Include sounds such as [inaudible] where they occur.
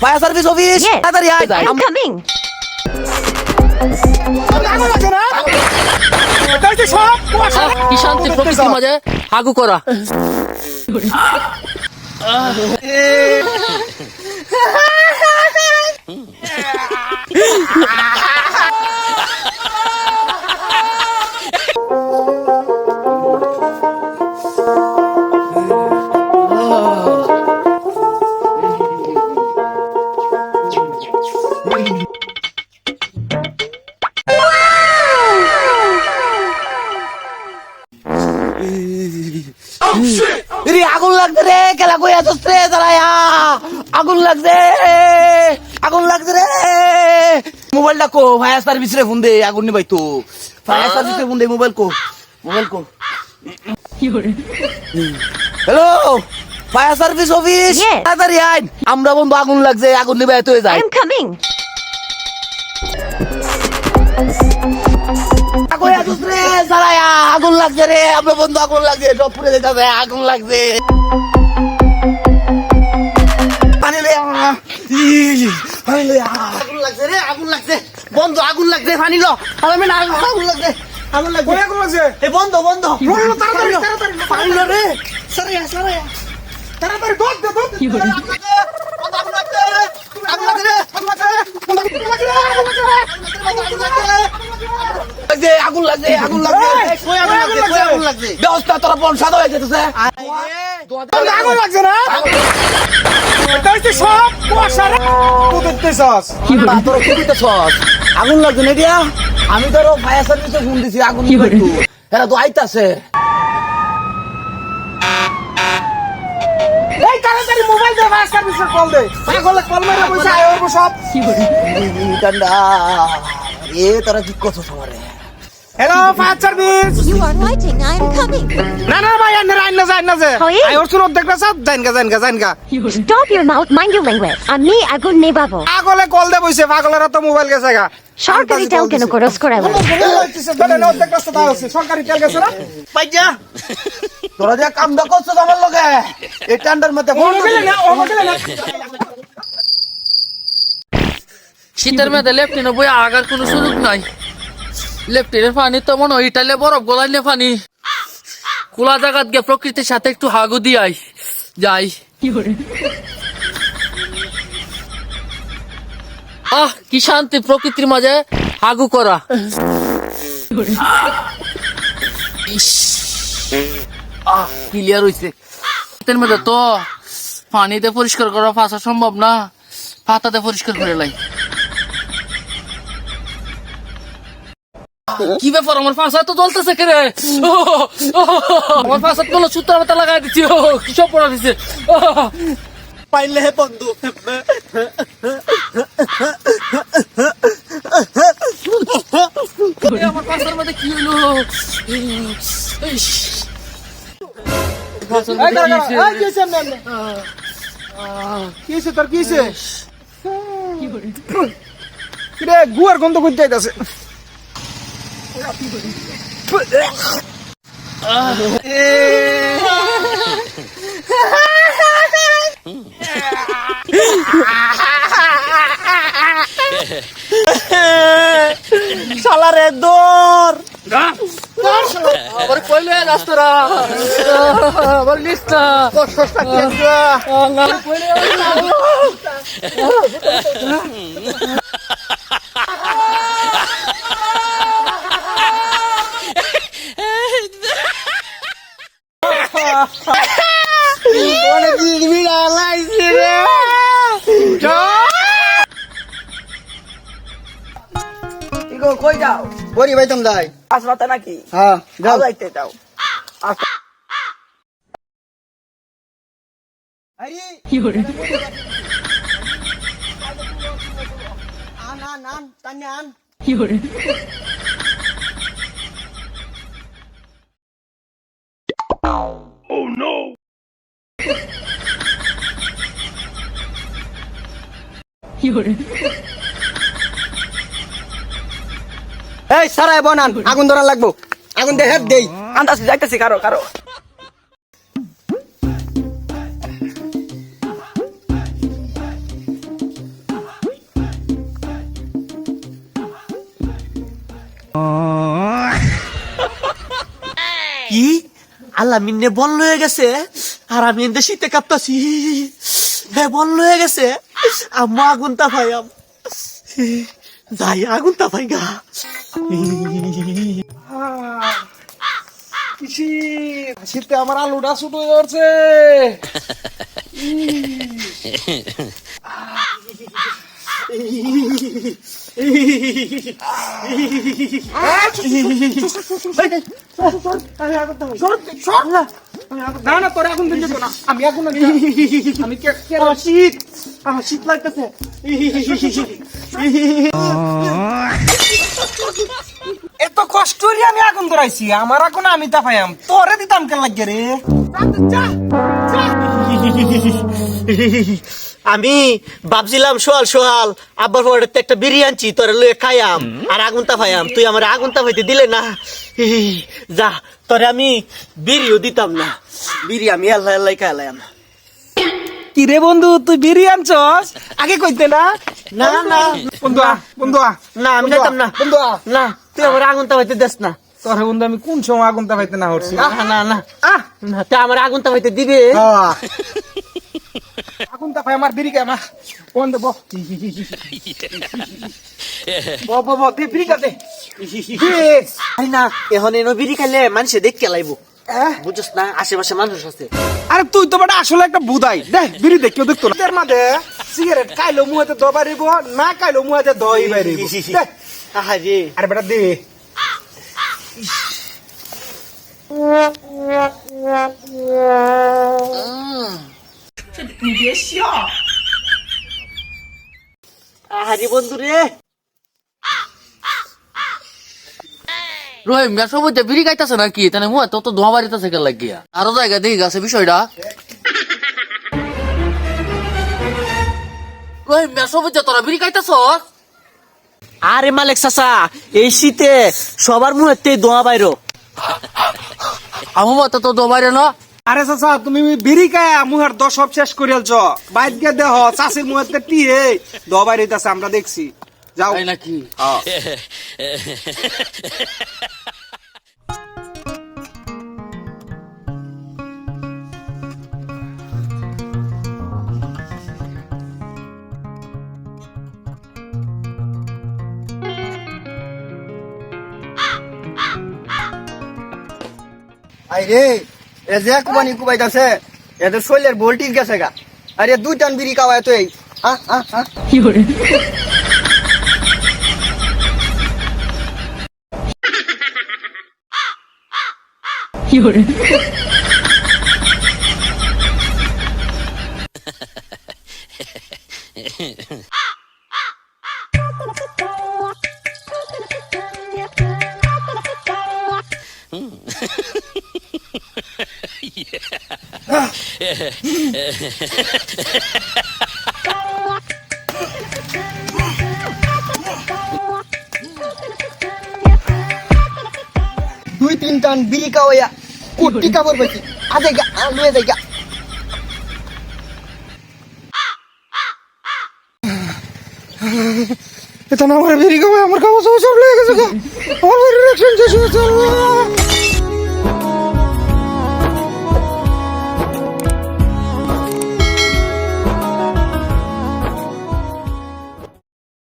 Fire service office তাড়াতাড়ি আয় I coming. কি শান্তি প্রকৃতির মাঝে হাগু করা রে কই আছিস রে দাঁড়ায়া আগুন লাগছে আগুন লাগছে রে। মোবাইলটা কো ফায়ার সার্ভিস রে ফোন দে আগুন নিবাই তো। ফায়ার সার্ভিস রে ফোন দে মোবাইল কো মোবাইল কো। হ্যালো ফায়ার সার্ভিস অফিস তাড়াতাড়ি আয়। আমরা বন্ধু আগুন লাগছে আগুন নিবাই তো যাই আছিস রে দাঁড়ায়া আগুন লাগছে রে। আমরা বন্ধু আগুন লাগছে সব পুড়ে যেতে আগুন লাগছে। আগুন লাগছে রে আগুন লাগছে বন্ধ আগুন লাগছে পানি লো আগুন লাগছে আগুন লাগছে লাগছে? বন্ধ বন্ধ তাড়াতাড়ি। আগুন লাগছে আগুন লাগছে আগুন লাগছে আগুন লাগছে ব্যবস্থা তোরা পন সাদা হয়ে যেতেছে আগুন লাগছে না? আগুন লাগছে না দিয়া। আমি তোর ফায়ার সার্ভিসে ফোন দিছি আগুন নিবে তো এরা তো আইতাছে। এই তাড়াতাড়ি মোবাইল দে, ফায়ার সার্ভিসে কল দে। পাগলে কল মেরে বসে আয় ওর সব। কান্ডা এ তোরা কি আমারে? Hello, fire service. You are waiting. I am coming. না, না, ভাই, আইন না, আইন না, না যে। আয় ওর শুনো, দেখবে সব? যাইন গা, যাইন গা, যাইন গা। Stop your mouth. Mind your language. আমি আগুন নেবাবো পাগলে কল দে বইছে, পাগলেরা তো মোবাইল গেছে গা। সরকারি তেল কেন খরচ হচ্ছে। সরকারি তেল গেছে না? পাইজা তোরা যে কামটা করছস আমার লগে এই ঠান্ডার মধ্যে না, শীতের মেয়েদের লেফটিনে বই আগার কোনো সুযোগ নাই লেফটিনের পানি তো মনে হয় ইটালে বরফ গলাইলে পানি খোলা জায়গাত গিয়ে প্রকৃতির সাথে একটু হাগু দিয়াই। যাই। আহ কি শান্তি প্রকৃতির মাঝে হাগু করা। আহ ক্লিয়ার হইছে। মধ্যে তো পানিতে পরিষ্কার করা ফাঁসা সম্ভব না। পাতাতে পরিষ্কার করে লাই। কি ব্যাপার? আমার ফাঁসা তো জ্বলতেছে কে রে? ও, ও, আমারগুলো সূত্র লাগাই দিচ্ছি। ও কি সব পড়া দিচ্ছে? পাইলে হে বন্ধু। আমার ফাঁসার মধ্যে কি হলো? ইস, ফাঁসার এই মধ্যে দাঁড়া, কি দাঁড়া, এই, হয়েছে? কি হয়েছে এমনে, এমনে? কি তোর, কি গুয়ার গন্ধ করতে যাইতাছে। শালারে দৌড় আবার কইলে রাস্তারা। আবার অনেক বিড়া লাইছে রে। কি গো কই যাও? বড়ি বাইতাম যাই আসবাতে নাকি? হ্যাঁ যাও। যাইতে যাও। আন আন আন টানে আন। এই, সারাই বনান, আগুন ধরা লাগবো। আগুন দে, হেপ দেই। আন্দাজ যাইতেছি, কারও কারও। কি? আল্লাহ মিন্নে বল হয়ে গেছে। আর আমি এতে শীতে কাঁপতাছি। হ্যাঁ বল হয়ে গেছে। আম্মা আগুন তা যাই, আগুন তা ভাই গা শীতে আমার আলুটা ছোট হয়ে যাচ্ছে না না তোর আগুন দিন না। আমি আগুন আনি না। আমি শীত আমার শীত লাগতেছে। এত কষ্ট করে আমি আগুন ধরাইছি আমার আগুন আমি তাপাইয়াম তোরে দিতাম কেন লাগে রে? আমি ভাবছিলাম সোয়াল সোয়াল আব্বার পরে একটা বিরিয়ানি তোরে লয়ে খাইয়াম আর আগুন তা তাপাইয়াম তুই আমার আগুন তাপাইতে দিলে না। যা তোরে আমি বিরিও দিতাম না। বিরি আমি আল্লাহ আল্লাহ খাইলাম কি রে বন্ধু তুই বিরিয়ানি আনছস? আগে কইতে না না না। বন্ধু আ, বন্ধু আ। না আমি বন্ধু যাইতাম না। বন্ধু আ। না তুই আমার আগুন তাপাইতে দেস না। তোর বন্ধু আমি কোন সময় আগুন তাপাইতে না হচ্ছি না না না। না তুই আমার আগুন তাপাইতে দিবে। [laughs] আগুন তাপাই আমার বিড়ি খাই মা। কোন দেবো [laughs] ব ব ব দে বিড়ি খাতে আরে না এখন এনো বিড়ি খাইলে মানুষে দেখ কেলাইব বুঝছ না আশেপাশে মানুষ আছে। আরে তুই তো বেটা আসলে একটা বুদাই। দেখ বিড়ি দেখ কেউ দেখতো না। এর মাঝে সিগারেট খাইলো মুহাতে দ বাড়িব না খাইলো মুহাতে দই বাড়িব। দেখ আরে আরে বেটা দে। আরে বন্ধু রে রহিম বিড়ি খাইতেছে নাকি? তাহলে মুয়া তত ধোয়া বাড়িতেছে কেন লাগিয়া আরও জায়গা দেখি গেছে বিষয়টা রহিম তোরা বিড়ি খাইতেছ আরে মালিক চাচা এই শীতে সবার মুহূর্তে দোয়া বাইরো। আমার তো ধোয়া বাইরে না? আরে চাচা তুমি বিড়ি খায়া মুহার দশ সব শেষ করিয়ালছ বাইর গিয়ে দেহ চাষির মুহাতে টিয়ে বাড়িতেছে আমরা দেখছি। যাও। নাকি? আরে এ যে কুবানি কুবাইতাছে এদের শৈলের ভোল্টিজ গেছে গা। আরে দুই টান বিড়ি খাওয়ায় তো এই। হ্যাঁ হ্যাঁ হ্যাঁ দুই তিন টান বিড়ি খাওয়াইয়া কুটি কাপড় পাইছি আজে গা লুয়ে যাই গা এটা আমার বেরিয়ে খাওয়ায় আমার খাওয়া সব লেগে গেছে। আমার।